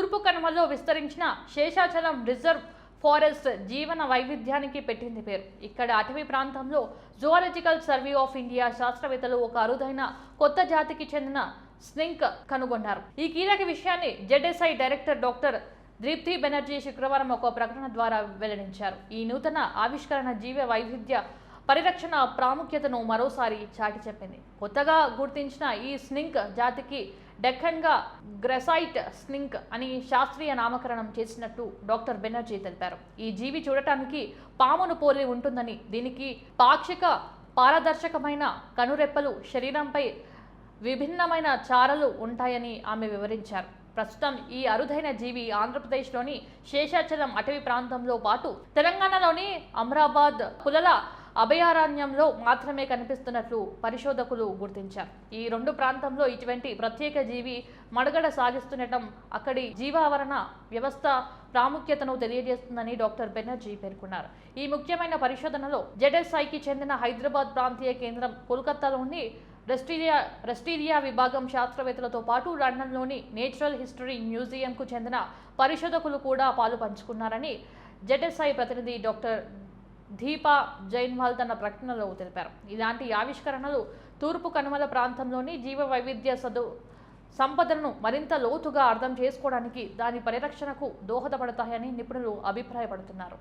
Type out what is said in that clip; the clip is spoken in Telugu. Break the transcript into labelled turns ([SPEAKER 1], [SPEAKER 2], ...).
[SPEAKER 1] తూర్పు కనుమలో విస్తరించిన శేషాచలం రిజర్వ్ ఫారెస్ట్ జీవన వైవిధ్యానికి పెట్టింది పేరు. ఇక్కడ అటవీ ప్రాంతంలో జువాలజికల్ సర్వే ఆఫ్ ఇండియా శాస్త్రవేత్తలు ఒక అరుదైన కొత్త జాతికి చెందిన స్నింక్ కనుగొన్నారు. ఈ కీలక విషయాన్ని ZSI director doctor Deepti Banerjee శుక్రవారం ఒక ప్రకటన ద్వారా వెల్లడించారు. ఈ నూతన ఆవిష్కరణ జీవ వైవిధ్య పరిరక్షణ ప్రాముఖ్యతను మరోసారి చాటి చెప్పింది. కొత్తగా గుర్తించిన ఈ స్నింక్ జాతికి డెక్కన్గా గ్రెసైట్ స్నింక్ అని శాస్త్రీయ నామకరణం చేసినట్టు డాక్టర్ బెనర్జీ తెలిపారు. ఈ జీవి చూడటానికి పామును పోలి ఉంటుందని దీనికి పాక్షిక పారదర్శకమైన కనురెప్పలు శరీరంపై విభిన్నమైన చారలు ఉంటాయని ఆమె వివరించారు. ప్రస్తుతం ఈ అరుదైన జీవి ఆంధ్రప్రదేశ్లోని శేషాచలం అటవీ ప్రాంతంలో పాటు తెలంగాణలోని అమరాబాద్ పులల అభయారణ్యంలో మాత్రమే కనిపిస్తున్నట్లు పరిశోధకులు గుర్తించారు. ఈ రెండు ప్రాంతంలో ఇటువంటి ప్రత్యేక జీవి మడగడ సాగిస్తుండటం అక్కడి జీవావరణ వ్యవస్థ ప్రాముఖ్యతను తెలియజేస్తుందని డాక్టర్ బెనర్జీ పేర్కొన్నారు. ఈ ముఖ్యమైన పరిశోధనలో జెడ్ఎస్ఐకి చెందిన హైదరాబాద్ ప్రాంతీయ కేంద్రం కోల్కతాలోని రెస్టీరియా రెస్టీరియా విభాగం శాస్త్రవేత్తలతో పాటు లండన్లోని నేచురల్ హిస్టరీ మ్యూజియంకు చెందిన పరిశోధకులు కూడా పాలు పంచుకున్నారని జెడ్ఎస్ఐ ప్రతినిధి డాక్టర్ దీపా జైన్వాల్ తన ప్రకటనలో తెలిపారు. ఇలాంటి ఆవిష్కరణలు తూర్పు కనుమల ప్రాంతంలోని జీవ వైవిధ్య సదు సంపదను మరింత లోతుగా అర్థం చేసుకోవడానికి దాని పరిరక్షణకు దోహదపడతాయని నిపుణులు అభిప్రాయపడుతున్నారు.